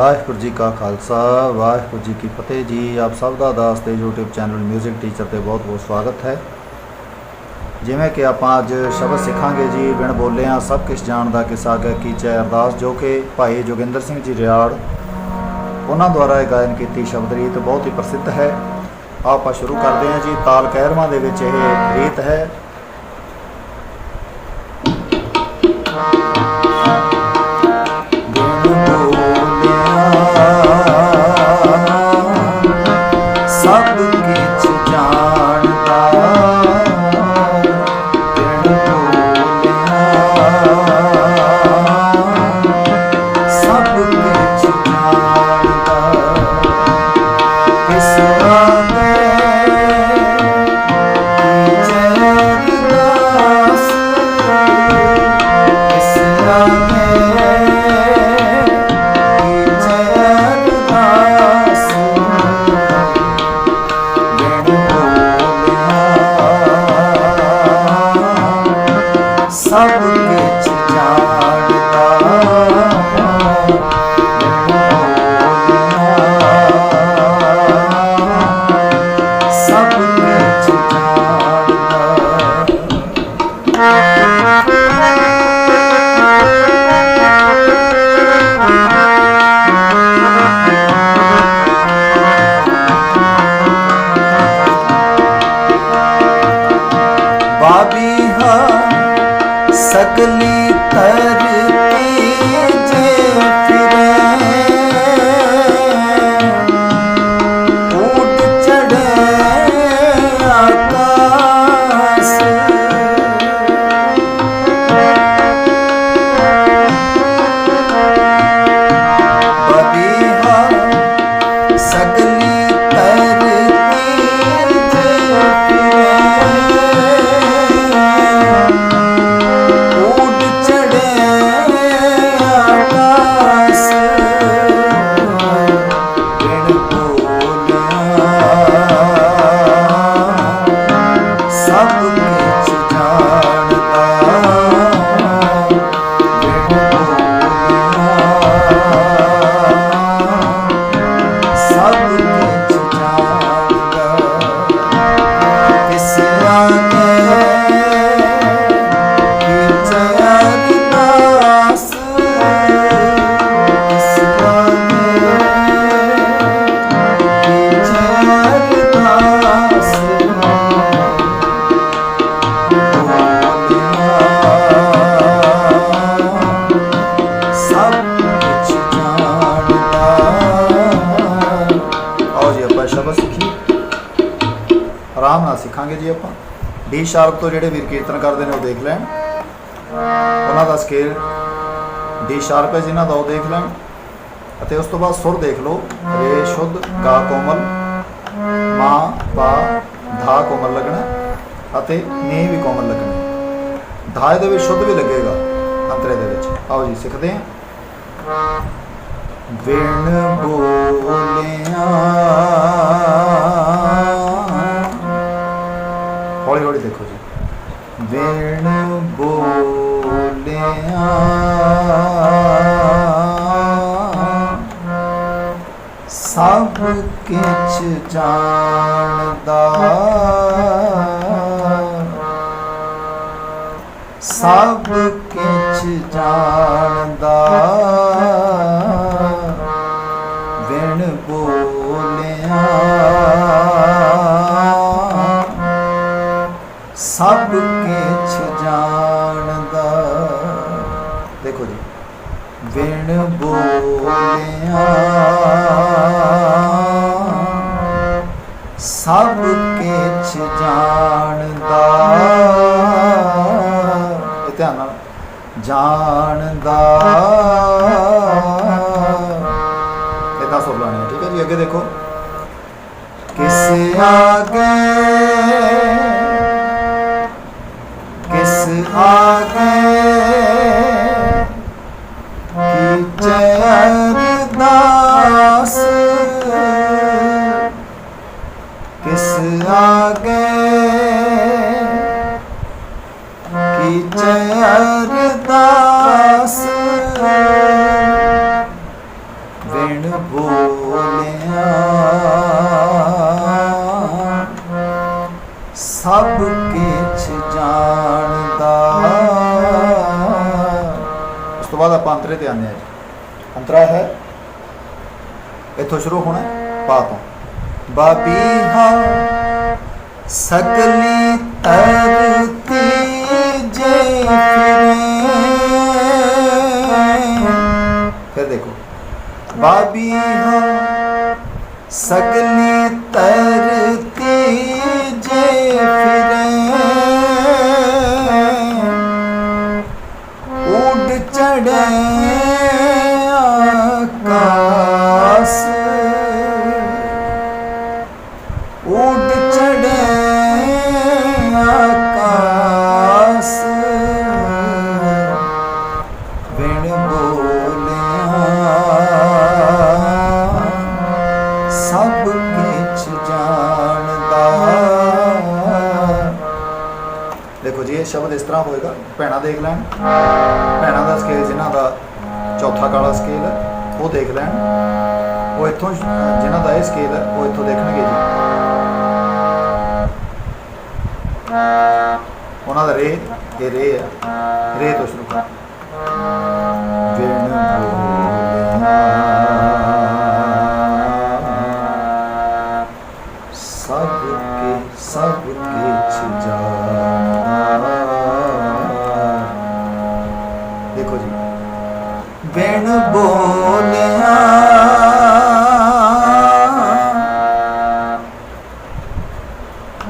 ਵਾਹਿਗੁਰੂ ਜੀ ਕਾ ਖਾਲਸਾ, ਵਾਹਿਗੁਰੂ ਜੀ ਕੀ ਫਤਿਹ ਜੀ। ਆਪ ਸਭ ਦਾ ਦਾਸ ਤੇ YouTube ਚੈਨਲ 뮤직 ਟੀਚਰ ਤੇ ਬਹੁਤ ਬਹੁਤ ਸਵਾਗਤ ਹੈ। ਜਿਵੇਂ ਕਿ ਆਪਾਂ ਅੱਜ ਸ਼ਬਦ ਸਿੱਖਾਂਗੇ ਜੀ, ਬਿਨ ਬੋਲਿਆਂ ਸਭ ਕੁਝ ਜਾਣਦਾ ਕਿਸਾ ਗਿਆ ਕੀਚੈ ਅਰਦਾਸ, ਜੋ ਕਿ ਭਾਈ ਜੋਗਿੰਦਰ ਸਿੰਘ ਜੀ ਰਿਆੜ ਉਹਨਾਂ ਦੁਆਰਾ ਇਹ ਗਾਇਨ ਕੀਤੀ ਸ਼ਬਦ ਰੀਤ ਬਹੁਤ ਹੀ ਪ੍ਰਸਿੱਧ ਹੈ। ਆਓ ਆਪਾਂ ਸ਼ੁਰੂ ਕਰਦੇ ਹਾਂ ਜੀ, ਤਾਲ ਕਹਿਰਵਾਂ ਦੇ ਵਿੱਚ ਇਹ ਰੀਤ ਹੈ। ਸਗਲੀ ਤਰਤੀ ਆਰਾਮ ਜੀ ਆਪਾਂ। ਡੀ ਸ਼ਾਰਪ ਤੋਂ ਜਿਹੜੇ ਵੀਰ ਕੀਰਤਨ ਕਰਦੇ ਨੇ ਉਹ ਦੇਖ ਲੈਣ। ਉਹਨਾਂ ਦਾ ਸਕੇਲ ਡੀ ਸ਼ਾਰਪ ਹੈ ਜਿਨ੍ਹਾਂ ਦਾ ਉਹ ਦੇਖ ਲੈਣ। ਅਤੇ ਉਸ ਤੋਂ ਬਾਅਦ ਸੁਰ ਦੇਖ ਲਓ। ਰੇ ਸ਼ੁੱਧ ਗਾ ਕੋਮਲ, ਮਾ ਪਾ ਧਾ ਕੋਮਲ ਲੱਗਣਾ, ਅਤੇ ਨੀ ਵੀ ਕੋਮਲ ਲੱਗਣਾ। ਧਾਏ ਦੇ ਵਿੱਚ ਸ਼ੁੱਧ ਵੀ ਲੱਗੇਗਾ ਅੰਤਰੇ ਦੇ ਵਿੱਚ। ਆਓ ਜੀ, ਸਿੱਖਦੇ ਹਾਂ। ਵਿਣ ਬੋਲਿਆ ਸਭ ਕਿਛ ਜਾਣਦਾ। ਸਭ ਕਿਛ ਜਾਣਦਾ। ਵਿਣ ਬੋਲਿਆ। ਸਭ ਕਿਛ ਜਾਣਦਾ। ਦੇਖੋ ਜੀ ਵਿਣ ਬੋਲਿਆ। ਸਭ ਕਿਛ ਜਾਣਦਾ। ਇਹ ਧਿਆਨ ਨਾਲ। ਜਾਣਦਾ। ਇਹਦਾ ਸੁਰ ਲਾਣੀ ਠੀਕ ਹੈ ਜੀ? ਅੱਗੇ ਦੇਖੋ। ਕਿਸ ਆਗੇ ਕਿਸ ਆਗੇ ਵਿਣ ਬੋਲਿਆ। ਸਭ ਕਿਛ ਜਾਣਦਾ। ਉਸ ਤੋਂ ਬਾਅਦ ਆਪਾਂ ਅੰਤਰੇ ਤੇ ਆਨੇ ਆ ਅੰਤਰਾ ਹੈ। ਇੱਥੋਂ ਸ਼ੁਰੂ ਹੋਣਾ ਪਾ ਤੋਂ। ਬਾਬੀ ਹਾਂ ਸਕਲੀ ਤਰਤੀ ਬਾਬੀਹਾ ਸਗਲੀ ਤਰਤੀ ਜੇ ਫਿਰੇ। ਉਡ ਚੜੇ ਆਕਾਸ ਭੈਣਾ ਦੇਖ ਲੈਣ। ਭੈਣਾਂ ਦਾ ਸਕੇਲ ਜਿਨ੍ਹਾਂ ਦਾ ਚੌਥਾ ਕਾਲਾ ਸਕੇਲ ਹੈ, ਉਹ ਦੇਖ ਲੈਣ। ਉਹ ਇੱਥੋਂ ਜਿਨ੍ਹਾਂ ਦਾ ਇਹ ਸਕੇਲ ਹੈ, ਉਹ ਇੱਥੋਂ ਦੇਖਣਗੇ ਜੀ। ਉਹਨਾਂ ਦਾ ਰੇ, ਇਹ ਰੇ ਹੈ। ਰੇ ਤੋਂ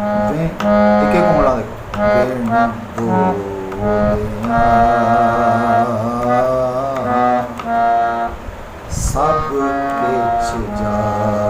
ਦੇਖੋ ਵਿਣ ਬੋਲਿਆ ਸਭ ਕਿਛ ਜਾਣਦਾ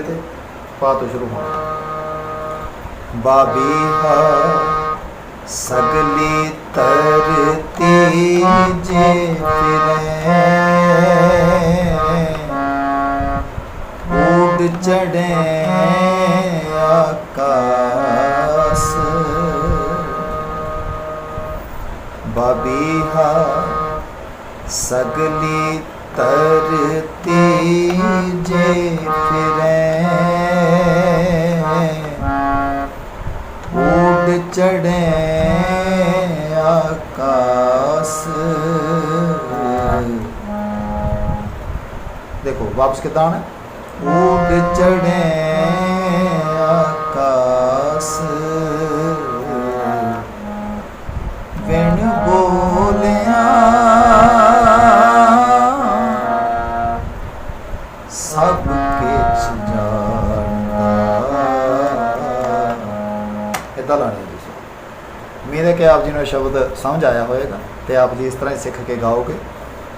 ਆਵਾਂਗੇ ਜੀ ਤੇ ਪਾ ਤੋਂ ਸ਼ੁਰੂ ਹੋਣਾ। ਬਾਬੀਹਾ ਸਗਲੀ ਤਰਤੀ ਜੇ ਫਿਰੇ ਉਡ ਚੜੇ ਆਕਾਸ। ਬਾਬੀਹਾ ਸਗਲੀ ਤਰਤੀ ਜੇ ਫਿਰੇ ਉਡ ਚੜੇ ਆਕਾਸ ਦੇਖੋ ਵਾਪਸ ਕਿਦਾਂ ਆਣਾ ਉਡ ਚੜੇ ਆਪ ਜੀ ਨੂੰ ਇਹ ਸ਼ਬਦ ਸਮਝ ਆਇਆ ਹੋਵੇਗਾ ਤੇ ਆਪ ਜੀ ਇਸ ਤਰ੍ਹਾਂ ਹੀ ਸਿੱਖ ਕੇ ਗਾਓਗੇ।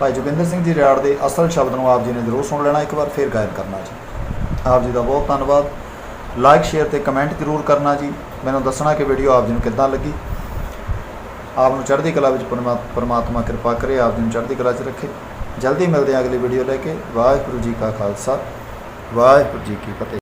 ਭਾਈ ਜੋਗਿੰਦਰ ਸਿੰਘ ਜੀ ਰਿਆੜ ਦੇ ਅਸਲ ਸ਼ਬਦ ਨੂੰ ਆਪ ਜੀ ਨੇ ਜ਼ਰੂਰ ਸੁਣ ਲੈਣਾ ਇੱਕ ਵਾਰ, ਫਿਰ ਗਾਇਬ ਕਰਨਾ ਜੀ। ਆਪ ਜੀ ਦਾ ਬਹੁਤ ਧੰਨਵਾਦ। ਲਾਈਕ ਸ਼ੇਅਰ ਤੇ ਕਮੈਂਟ ਜ਼ਰੂਰ ਕਰਨਾ ਜੀ। ਮੈਨੂੰ ਦੱਸਣਾ ਕਿ ਵੀਡੀਓ ਆਪ ਜੀ ਨੂੰ ਕਿੱਦਾਂ ਲੱਗੀ। ਆਪ ਨੂੰ ਚੜ੍ਹਦੀ ਕਲਾ ਵਿੱਚ ਪਰਮਾ- ਪਰਮਾਤਮਾ ਕਿਰਪਾ ਕਰੇ, ਆਪ ਜੀ ਨੂੰ ਚੜ੍ਹਦੀ ਕਲਾ 'ਚ ਰੱਖੇ। ਜਲਦੀ ਮਿਲਦੇ ਹਾਂ ਅਗਲੀ ਵੀਡੀਓ ਲੈ ਕੇ। ਵਾਹਿਗੁਰੂ ਜੀ ਕਾ ਖਾਲਸਾ। ਵਾਹਿਗੁਰੂ ਜੀ ਕੀ ਫਤਿਹ।